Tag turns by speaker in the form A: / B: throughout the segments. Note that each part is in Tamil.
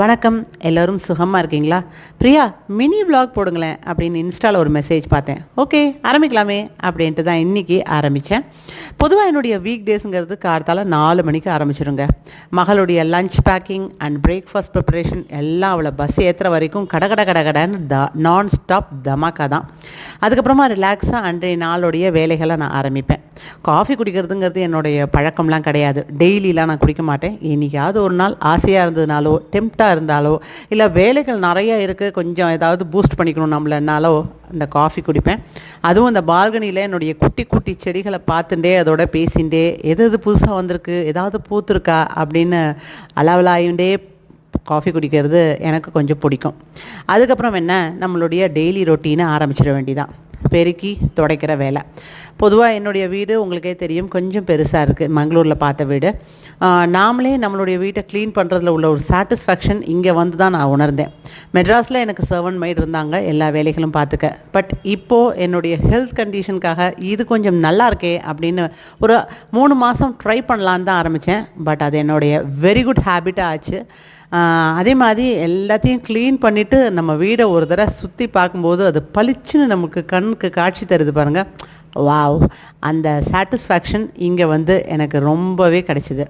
A: வணக்கம். எல்லோரும் சுகமாக இருக்கீங்களா? பிரியா மினி விளாக் போடுங்களேன் அப்படின்னு இன்ஸ்டாவில் ஒரு மெசேஜ் பார்த்தேன். ஓகே ஆரம்பிக்கலாமே அப்படின்ட்டு தான் இன்றைக்கி ஆரம்பித்தேன் பொதுவாக என்னுடைய வீக் டேஸுங்கிறது கார்த்தால நாலு மணிக்கு ஆரம்பிச்சிருங்க. மகளுடைய lunch packing and breakfast preparation எல்லாம் அவளை பஸ் ஏற்றுற வரைக்கும் கட கட கட கடன்னு த நான் ஸ்டாப் தமாக்கா தான். அதுக்கப்புறமா ரிலாக்ஸாக அன்றைய நாளுடைய வேலைகளை நான் ஆரம்பிப்பேன். காஃபி குடிக்கிறதுங்கிறது என்னுடைய பழக்கம்லாம் கிடையாது. டெய்லிலாம் நான் குடிக்க மாட்டேன். என்னைக்காவது ஒரு நாள் ஆசையாக இருந்ததுனாலோ டெம்ப்டாக இருந்தாலோ இல்லை வேலைகள் நிறையா இருக்குது கொஞ்சம் ஏதாவது பூஸ்ட் பண்ணிக்கணும் நம்மளனாலோ இந்த காஃபி குடிப்பேன். அதுவும் இந்த பால்கனியில் என்னுடைய குட்டி குட்டி செடிகளை பார்த்துட்டே அதோட பேசிகிட்டே எது எது புதுசாக வந்திருக்கு ஏதாவது பூத்துருக்கா அப்படின்னு அளவலாயுண்டே காஃபி குடிக்கிறது எனக்கு கொஞ்சம் பிடிக்கும். அதுக்கப்புறம் என்ன? நம்மளுடைய டெய்லி ரொட்டீனை ஆரம்பிச்சிட வேண்டிதான் பெருக்கி துடைக்கிற வேலை. பொதுவாக என்னுடைய வீடு உங்களுக்கே தெரியும் கொஞ்சம் பெருசாக இருக்குது மங்களூரில் பார்த்த வீடு. நாமளே நம்மளுடைய வீட்டை க்ளீன் பண்ணுறதுல உள்ள ஒரு சாட்டிஸ்ஃபேக்ஷன் இங்கே வந்து தான் நான் உணர்ந்தேன். மெட்ராஸில் எனக்கு சர்வன் மைட் இருந்தாங்க எல்லா வேலைகளும் பார்த்துக்க. பட் இப்போது என்னுடைய ஹெல்த் கண்டிஷனுக்காக இது கொஞ்சம் நல்லா இருக்கே அப்படின்னு ஒரு மூணு மாதம் ட்ரை பண்ணலான்னு தான் ஆரம்பித்தேன் பட் அது என்னுடைய வெரி குட் ஹேபிட்டாக ஆச்சு. அதே மாதிரி எல்லாத்தையும் க்ளீன் பண்ணிவிட்டு நம்ம வீடை ஒரு தடவை சுற்றி பார்க்கும்போது அது பளிச்சுன்னு நமக்கு கண் கண்ணுக்கு காட்சி தருது பாருங்கள் வாவ். அந்த சாட்டிஸ்ஃபேக்ஷன் இங்கே வந்து எனக்கு ரொம்பவே கிடைச்சிது.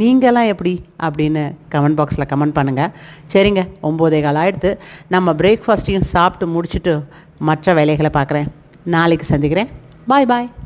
A: நீங்களாம் எப்படி? அப்படின்னு கமெண்ட் பாக்ஸில் கமெண்ட் பண்ணுங்கள் சரிங்க. ஒம்போதே கால் ஆயிடுத்து. நம்ம பிரேக்ஃபாஸ்ட்டையும் சாப்பிட்டு முடிச்சுட்டு மற்ற வேலைகளை பார்க்குறேன். நாளைக்கு சந்திக்கிறேன். பாய் பாய்